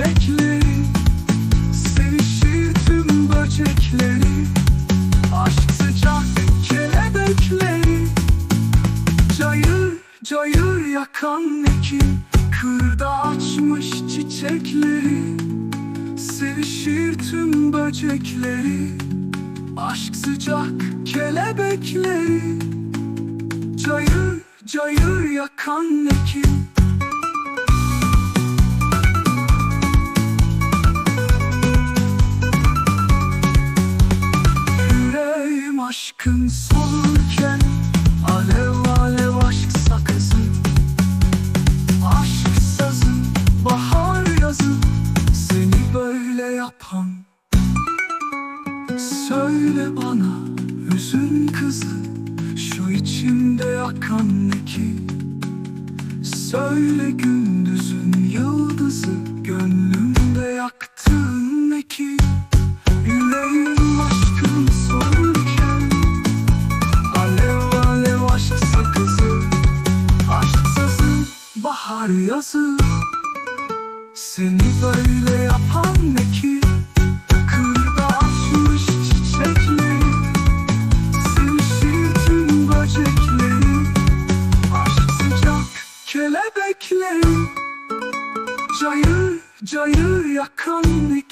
çiçekleri Sevişir tüm böcekleri. Aşk sıcak kelebekleri Cayır cayır yakan ekin Kırda açmış çiçekleri Sevişir tüm böcekleri. Aşk sıcak kelebekleri Cayır cayır yakan ekin aşkın solurken Alev alev aşk sakızı. Aşk sazı bahar yazı Seni böyle yapan. Söyle bana hüzün kızı Şu içimde yakan ne ki? Söyle gündüzün yazı Seni böyle yapan ne ki? Kırda açmış çiçekleri. Sevişir tüm böcekleri. Aşk sıcak kelebekleri. Cayır cayır yakan ne